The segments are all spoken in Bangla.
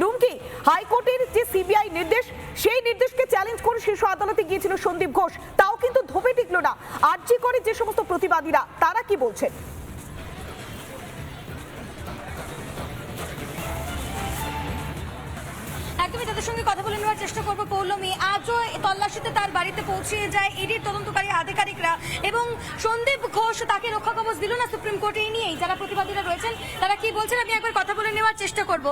রুমকি, হাইকোর্টের যে সিবিআই নির্দেশ, সেই নির্দেশকে চ্যালেঞ্জ করে শীর্ষ আদালতে গিয়েছিল সন্দীপ ঘোষ। তাও কিন্তু ধোপে টিকলো না। আর্জি করে যে সমস্ত প্রতিবাদীরা, তারা কি বলছেন? একদমই সঙ্গে কথা বলে নেওয়ার চেষ্টা করব পৌলমী। আজও তল্লাশিতে তার বাড়িতে পৌঁছে যায় ইডির তদন্তকারী আধিকারিকরা এবং সন্দীপ ঘোষ তাকে রক্ষা কবচ দিল না সুপ্রিম কোর্টে নিয়েই। যারা প্রতিবাদীরা রয়েছেন, তারা কি বলছেন? আমি একবার কথা বলে নেওয়ার চেষ্টা করব।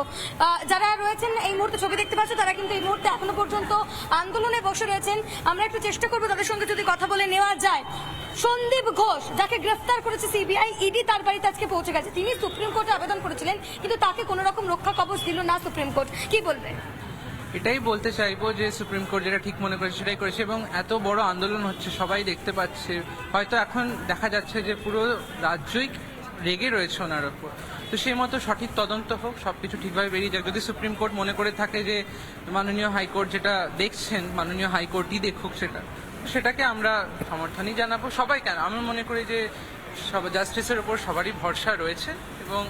যারা রয়েছেন এই মুহূর্তে ছবি দেখতে পাচ্ছ, তারা কিন্তু এই মুহূর্তে এখনও পর্যন্ত আন্দোলনে বসে রয়েছেন। আমরা একটু চেষ্টা করব তাদের সঙ্গে যদি কথা বলে নেওয়া যায়। সন্দীপ ঘোষ, যাকে গ্রেফতার করেছে সিবিআই, ইডি তার বাড়িতে আজকে পৌঁছে গেছে। তিনি সুপ্রিম কোর্টে আবেদন করেছিলেন, কিন্তু তাকে কোনো রকম রক্ষা কবচ দিল না সুপ্রিম কোর্ট। কি বলবে? এটাই বলতে চাইব যে সুপ্রিম কোর্ট যেটা ঠিক মনে করেছে সেটাই করেছে এবং এত বড় আন্দোলন হচ্ছে, সবাই দেখতে পাচ্ছে। হয়তো এখন দেখা যাচ্ছে যে পুরো রাজ্যই রেগে রয়েছে ওনার ওপর। তো সেই মতো সঠিক তদন্ত হোক সব কিছু ঠিকভাবে বেরিয়ে যাক। যদি সুপ্রিম কোর্ট মনে করে থাকে যে মাননীয় হাইকোর্ট যেটা দেখছেন, মাননীয় হাইকোর্টই দেখুক সেটা, সেটাকে আমরা সমর্থনই জানাব সবাই কেন আমি মনে করি যে সব জাস্টিসের ওপর সবারই ভরসা রয়েছে এবং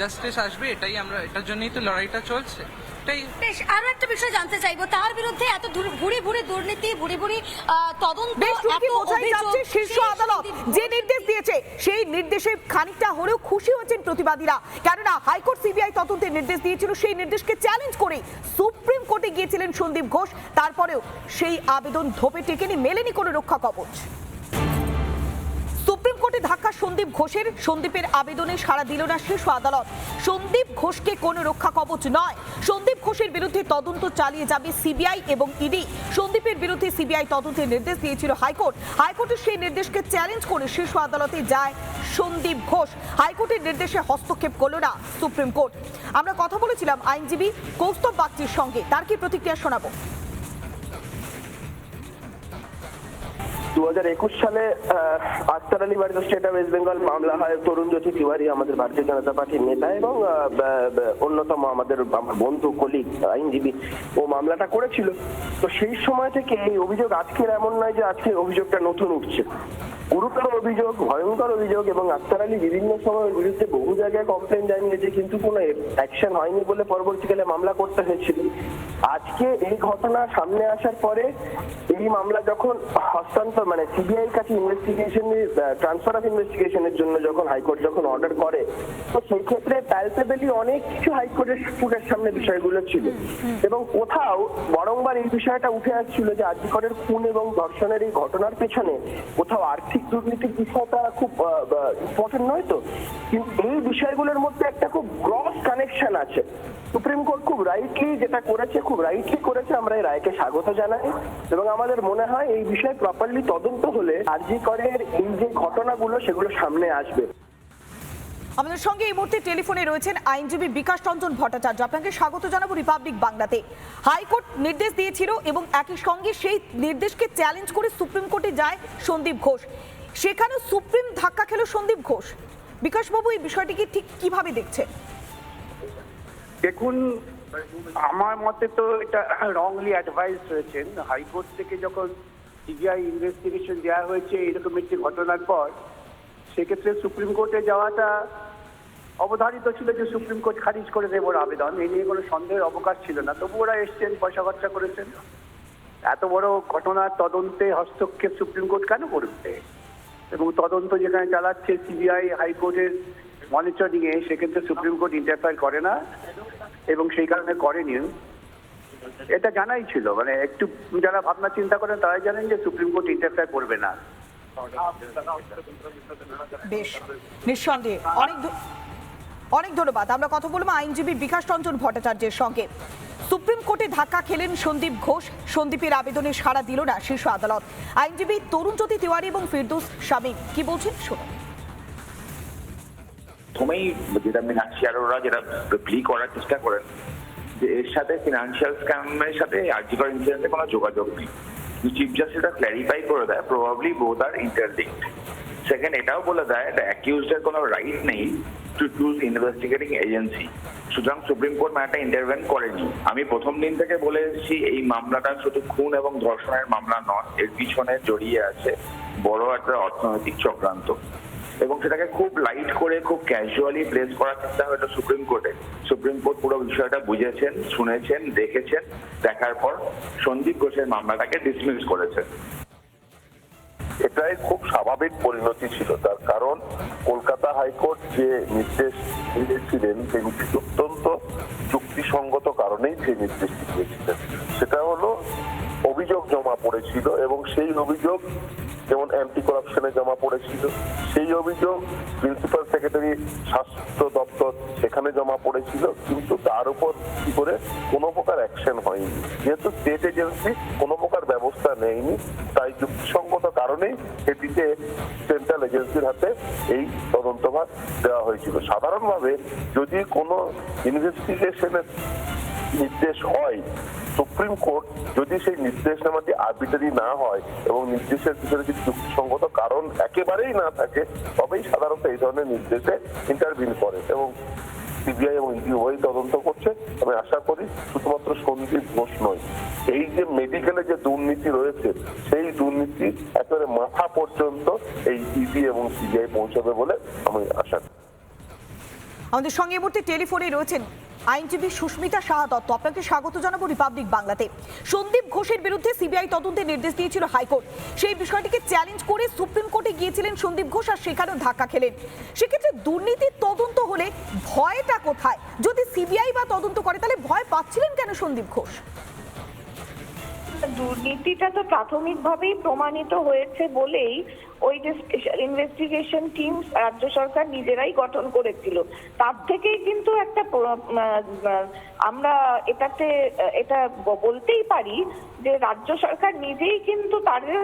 জাস্টিস আসবে, এটাই আমরা, এটার জন্যই তো লড়াইটা চলছে। এটাই বেশ আরও একটা বিষয় জানতে চাইব। তার বিরুদ্ধে এত ভুরি ভুরি দুর্নীতি ভুরি ভুরি আহ, তদন্ত বেশ বোঝাই যাচ্ছে শীর্ষ আদালত। সন্দীপ যে ঘোষ- নির্দেশ দিয়েছে সেই নির্দেশে খানিকটা হলেও খুশি হয়েছেন প্রতিবাদীরা। কেননা হাইকোর্ট সিবিআই তদন্তের নির্দেশ দিয়েছিল সেই নির্দেশকে চ্যালেঞ্জ করে সুপ্রিম কোর্টে গিয়েছিলেন সন্দীপ ঘোষ। তারপরেও সেই আবেদন ধোপে টেকেনি মেলেনি কোনো রক্ষা কবচ। সন্দীপ ঘোষের। সন্দীপের আবেদনে সাড়া দিল না শীর্ষ আদালত। সন্দীপ ঘোষকে কোনো রক্ষা কবচ নয়। সন্দীপ ঘোষের বিরুদ্ধে তদন্ত চালিয়ে যাবে সিবিআই এবং ইডি। সন্দীপের বিরুদ্ধে সিবিআই তদন্তের নির্দেশ দিয়েছিল হাইকোর্ট। হাইকোর্টের সেই নির্দেশকে চ্যালেঞ্জ করে শীর্ষ আদালতে যায় সন্দীপ ঘোষ। হাইকোর্টের নির্দেশে হস্তক্ষেপ করল না সুপ্রিম কোর্ট। আমরা কথা বলেছিলাম আইনজীবী কৌস্তব বাগচির সঙ্গে। তার কি প্রতিক্রিয়া শোনাবো? দু হাজার একুশ সালে আখতার আলী বাড়িতে স্টেট অফ ওয়েস্ট বেঙ্গল মামলা হয়। তরুণ জ্যোতি তিওয়ারি আমাদের ভারতীয় জনতা পার্টির নেতা এবং অন্যতম আমাদের বন্ধু কলিগ আইনজীবী, ও মামলাটা করেছিল। তো সেই সময় থেকে এই অভিযোগ আজকের এমন নয় যে আজকে অভিযোগটা নতুন উঠছে। গুরুতর অভিযোগ, ভয়ঙ্কর অভিযোগ এবং আখতার আলী বিভিন্ন সময়ের বিরুদ্ধে বহু জায়গায় কমপ্লেন জানিয়েছে কিন্তু কোনো অ্যাকশন হয়নি বলে পরবর্তীকালে মামলা করতে হয়েছিল। আজকে এই ঘটনা সামনে আসার পরে এই মামলা যখন হস্তান্তর মানে সিবিআই কাছে ইনভেস্টিগেশনের ট্রান্সফার অফ ইনভেস্টিগেশনের জন্য যখন হাইকোর্ট যখন অর্ডার করে, তো সেই ক্ষেত্রে প্যালপেবলি অনেক কিছু হাইকোর্টের ফুটের সামনে বিষয়গুলো ছিল। এবং কোথাও বরংবার এই বিষয়টা উঠে আসছিল যে আজিকরের খুন এবং ধর্ষণের এই ঘটনার পেছনে কোথাও আর্থিক দুর্নীতির বিষয়টা খুব ইম্পর্টেন্ট নয় তো। কিন্তু এই বিষয়গুলোর মধ্যে একটা খুব গ্রস কানেকশন আছে। সুপ্রিম কোর্ট খুব রাইটলি যেটা করেছে, খুব রাইটলি করেছে, আমরা এই রায়কে স্বাগত জানাই। এবং আমাদের মনে হয় এই বিষয়ে প্রপারলি তদন্ত হলে আর জি করের এই যে ঘটনাগুলো, সেগুলো সামনে আসবে। আমাদের সঙ্গে এই মুহূর্তে টেলিফোনে রয়েছেন আইনজীবী বিকাশ রঞ্জন ভট্টাচার্য। আপনাকে স্বাগত জানাব রিপাবলিক বাংলাতে। হাইকোর্ট নির্দেশ দিয়েছিল এবং একই সঙ্গে সেই নির্দেশকে চ্যালেঞ্জ করে সুপ্রিম কোর্টে যায় সন্দীপ ঘোষ। সেখানে সুপ্রিম ধাক্কা খেল সন্দীপ ঘোষ। বিকাশবাবু, এই বিষয়টিকে ঠিক কীভাবে দেখছেন? দেখুন, আমার মতে তো এটা রংলি অ্যাডভাইস হয়েছেন। হাইকোর্ট থেকে যখন সিবিআই ইনভেস্টিগেশন দেওয়া হয়েছে, এরকম একটি ঘটনার পর সেক্ষেত্রে সুপ্রিম কোর্টে যাওয়াটা অবধারিত ছিল যে সুপ্রিম কোর্ট খারিজ করে দেব আবেদন। এই নিয়ে কোনো সন্দেহের অবকাশ ছিল না। তবু ওরা এসছেন, পয়সা খরচা করেছেন। এত বড় ঘটনার তদন্তে হস্তক্ষেপ সুপ্রিম কোর্ট কেন করবে? এবং তদন্ত যেখানে চালাচ্ছে সিবিআই হাইকোর্টের মনিটরিং এ সেক্ষেত্রে সুপ্রিম কোর্ট ইন্টারফেয়ার করে না এবং সেই কারণে করেনি। এটা জানাই ছিল। মানে একটু যারা ভাবনা চিন্তা করেন, তারাই জানেন যে সুপ্রিম কোর্ট ইন্টারফেয়ার করবে না। বেশ, নিঃসন্দেহে। অনেক অনেক ধন্যবাদ। আমরা কথা বলব আইনজীবী বিকাশ রঞ্জন ভট্টাচার্যের সঙ্গে। সুপ্রিম কোর্টে ধাক্কা খেলেন সন্দীপ ঘোষ। সন্দীপের আবেদনে সাড়া দিল না শীর্ষ আদালত। আইনজীবী তরুণ জ্যোতি তিওয়ারি এবং ফিরদৌস শামীম কি বলছেন? শুনুন। প্রথমেই যেটা ফিনান্সিয়ালরা যেটা প্লি করার চেষ্টা করেন যে এর সাথে ফিনান্সিয়াল স্ক্যামের সাথে আর্জিকর ইন্সিডেন্টের কোনো যোগাযোগ নেই। চিফ জাস্টিস এটা ক্ল্যারিফাই করে দেয় probably both are interlinked second এটাও বলে দেয় দ্য অ্যাকিউজডের কোনো রাইট নেই টু চুজ ইনভেস্টিগেটিং এজেন্সি সুতরাং সুপ্রিম কোর্ট ম্যাটারটা ইন্টারভেন করেনি। আমি প্রথম দিন থেকে বলে এসেছি, এই মামলাটা শুধু খুন এবং ধর্ষণের মামলা নয়, এর পিছনে জড়িয়ে আছে বড় একটা অর্থনৈতিক চক্রান্ত। এবং সেটাকে খুব লাইট করে, খুব ক্যাজুয়ালি প্লেস করার চেষ্টা হলো সুপ্রিম কোর্টে সুপ্রিম কোর্ট পুরো বিষয়টা বুঝেছেন, শুনেছেন, দেখেছেন, দেখার পর সন্দীপ ঘোষের মামলাটাকে ডিসমিস করেছেন এটাই খুব স্বাভাবিক পরিণতি ছিল, তার কারণ কলকাতা হাইকোর্ট যে নির্দেশ দিয়েছিলেন, সেই নির্দেশ অত্যন্ত যুক্তিসঙ্গত কারণেই সেই নির্দেশটি দিয়েছিলেন। সেটা হলো অভিযোগ জমা পড়েছিল এবং সেই অভিযোগ যেমন অ্যান্টি করাপশনে জমা পড়েছিল, সেই অভিযোগ প্রিন্সিপাল সেক্রেটারি স্বাস্থ্য দপ্তর সেখানে জমা পড়েছিল, কিন্তু তার উপর কি করে কোনো প্রকার অ্যাকশন হয়নি। যেহেতু স্টেট এজেন্সি কোনো প্রকার ব্যবস্থা নেয়নি, তাই যুক্তিসঙ্গত কারণেই এটিকে সেন্ট্রাল এজেন্সির হাতে এই তদন্তভার দেওয়া হয়েছিল। সাধারণভাবে যদি কোনো ইনভেস্টিগেশনের নির্দেশ হয় সুপ্রিম কোর্ট যদি সেই নির্দেশনামাটি আরবিটারি না হয় এবং নির্দেশের পিছনে যদি যুক্তিসঙ্গত কারণ একেবারেই না থাকে, তবেই সাধারণত এই ধরনের নির্দেশে ইন্টারভিন করে এবং সিবিআই এবং ইডি উভয়ই তদন্ত করছে। আমি আশা করি শুধুমাত্র সন্দীপ ঘোষ নয়, এই যে মেডিকেলে যে দুর্নীতি রয়েছে, সেই দুর্নীতি একেবারে মাথা পর্যন্ত এই ইডি এবং সিবিআই পৌঁছাবে বলে আমি আশা করি। আমাদের সঙ্গে এই মুহূর্তে টেলিফোনে রয়েছেন আইনজীবী সুস্মিতা সাহা দত্ত। আপনাকে স্বাগত জানাব রিপাবলিক বাংলাতে। সন্দীপ ঘোষের বিরুদ্ধে সিবিআই তদন্তের নির্দেশ দিয়েছিল হাইকোর্ট। সেই বিষয়টিকে চ্যালেঞ্জ করে সুপ্রিম কোর্টে গিয়েছিলেন সন্দীপ ঘোষ আর সেখানেও ধাক্কা খেলেন। সেক্ষেত্রে দুর্নীতির তদন্ত হলে ভয়টা কোথায়? যদি সিবিআই বা তদন্ত করে, তাহলে ভয় পাচ্ছিলেন কেন সন্দীপ ঘোষ? দুর্নীতিটা তো প্রাথমিকভাবেই প্রমাণিত হয়েছে বলেই ওই যে স্পেশাল ইনভেস্টিগেশন টিম রাজ্য সরকার নিজেরাই গঠন করেছিল। তার থেকেই কিন্তু একটা আমরা এটাতে, এটা বলতেই পারি যে রাজ্য সরকার নিজেই কিন্তু তাদের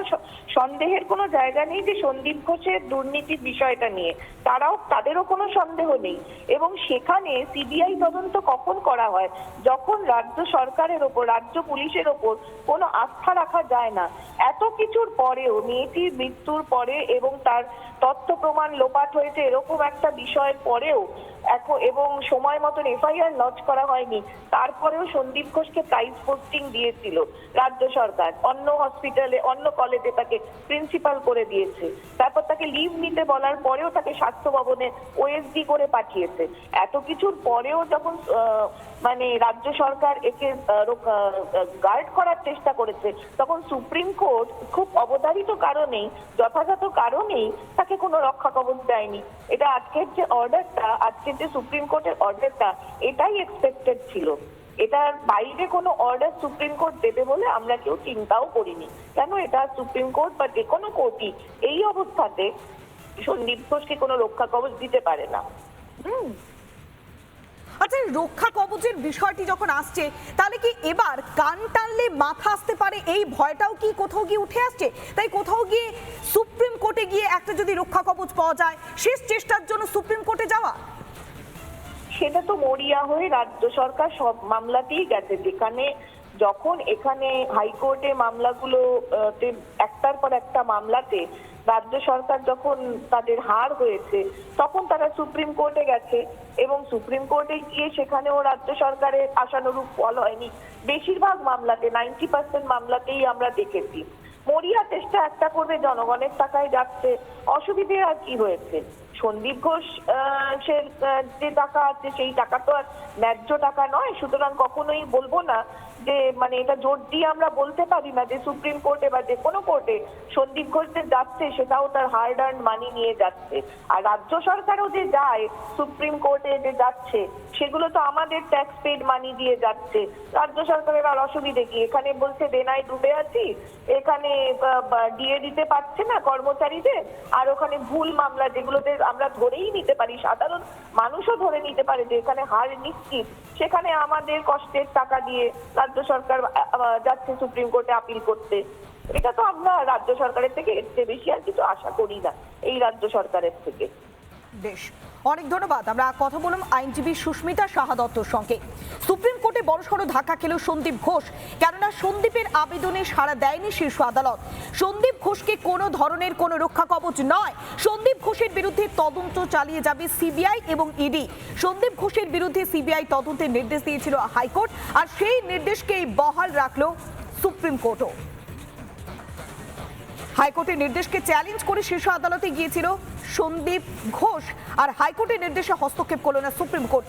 সন্দেহের কোনো জায়গা নেই যে সন্দীপ ঘোষের দুর্নীতির বিষয়টা নিয়ে। তারাও, তাদেরও কোনো সন্দেহ নেই। এবং সেখানে সিবিআই তদন্ত কখন করা হয়? যখন রাজ্য সরকারের ওপর, রাজ্য পুলিশের ওপর কোনো আস্থা রাখা যায় না। এত কিছুর পরেও মেয়েটির মৃত্যুর পরে এবং তার তথ্য প্রমাণ লোপাট হয়েছে এরকম একটা বিষয়ের পরেও এখন এবং সময় মতন এফআইআর লঞ্চ করা হয়নি। তারপরেও সন্দীপ ঘোষকে প্রাইজ পোস্টিং দিয়েছিল রাজ্য সরকার। অন্য হসপিটালে অন্য কলেজে তাকে প্রিন্সিপাল করে দিয়েছে। তারপর তাকে লিভ নিতে বলার পরেও তাকে স্বাস্থ্য ভবনে ওএসডি করে পাঠিয়েছে। এত কিছুর পরেও যখন মানে রাজ্য সরকার একে গার্ড করার চেষ্টা করেছে, তখন সুপ্রিম কোর্ট খুব অবধারিত কারণেই, যথাযথ কারণেই তাকে কোনো রক্ষা কবচ দেয়নি। এটা আজকের যে অর্ডারটা আজকের যে সুপ্রিম কোর্টের অর্ডারটা এটাই এক্সপেক্টেড ছিল। এটার বাইরে কোনো অর্ডার সুপ্রিম কোর্ট দেবে বলে আমরা কেউ চিন্তাও করিনি। কেন এটা সুপ্রিম কোর্ট বা যে কোনো কোর্টই এই অবস্থাতে সন্দীপ ঘোষকে কোনো রক্ষা কবচ দিতে পারে না। হুম। আচ্ছা রক্ষা কবচের বিষয়টি যখন আসছে, তাহলে কি এবার কান টানলে মাথা আসতে পারে? এই ভয়টাও কি কোথাও গিয়ে উঠে আসছে? তাই কোথাও গিয়ে সুপ্রিম কোর্টে গিয়ে একটা যদি রক্ষা কবচ পাওয়া যায়, শেষ চেষ্টার জন্য সুপ্রিম কোর্টে যাওয়া? সেটা তো মরিয়া হয়ে রাজ্য সরকার সব মামলাতেই গেছে। যেখানে যখন এখানে হাইকোর্টে মামলাগুলো একটার পর একটা মামলাতে রাজ্য সরকার যখন তাদের হার হয়েছে, তখন তারা সুপ্রিম কোর্টে গেছে এবং সুপ্রিম কোর্টে গিয়ে সেখানেও রাজ্য সরকারের আশানুরূপ ফল হয়নি। বেশিরভাগ মামলাতে, নাইনটি পার্সেন্ট মামলাতেই আমরা দেখেছি। মরিয়া চেষ্টা একটা করবে, জনগণের টাকায় যাচ্ছে। অসুবিধে আর কি হয়েছে? সন্দীপ ঘোষ সে যে টাকা আছে, সেই টাকা তো আর ন্যায্য টাকা নয়। সুতরাং কখনোই বলব না যে মানে এটা জোর দিয়ে আমরা বলতে পারি না যে, সুপ্রিম কোর্টে বা যে কোনো কোর্টে সন্দীপ ঘোষ যে যাচ্ছে, সেটাও তার হার্ড আর্ন মানি নিয়ে যাচ্ছে। আর রাজ্য সরকারও যে যায়, সুপ্রিম কোর্টে যে যাচ্ছে, সেগুলো তো আমাদের ট্যাক্স পেড মানি দিয়ে যাচ্ছে। রাজ্য সরকারের আর অসুবিধে কি? এখানে বলছে দেনায় ডুবে আছি। এখানে ডিএ দিতে পারছে না কর্মচারীদের। আর ওখানে ভুল মামলা যেগুলোতে আমরা ধরেই নিতে পারি, সাধারণ মানুষও ধরে নিতে পারে যে এখানে হার নিশ্চিত। সেখানে আমাদের কষ্টের টাকা দিয়ে রাজ্য সরকার যাচ্ছে সুপ্রিম কোর্টে আপিল করতে। এটা তো আমরা রাজ্য সরকারের থেকে এর চেয়ে বেশি আর কিছু আশা করি না, এই রাজ্য সরকারের থেকে। বেশ, অনেক ধন্যবাদ। আমরা কথা বললাম আইনজীবী সুস্মিতা সাহা দত্তর সঙ্গে। সুপ্রিম কোর্টে বড়সড় ধাক্কা খেল সন্দীপ ঘোষ। কেননা সন্দীপের আবেদনে সাড়া দেয়নি শীর্ষ আদালত। সন্দীপ ঘোষকে কোনো ধরনের কোনো রক্ষা কবচ নয়। সন্দীপ ঘোষের বিরুদ্ধে তদন্ত চালিয়ে যাবে সিবিআই এবং ইডি। সন্দীপ ঘোষের বিরুদ্ধে সিবিআই তদন্তের নির্দেশ দিয়েছিল হাইকোর্ট, আর সেই নির্দেশকেই বহাল রাখল সুপ্রিম কোর্টও। হাইকোর্টের নির্দেশকে চ্যালেঞ্জ করে শীর্ষ আদালতে গিয়েছিল সন্দীপ ঘোষ, আর হাইকোর্টের নির্দেশে হস্তক্ষেপ করল না সুপ্রিম কোর্ট।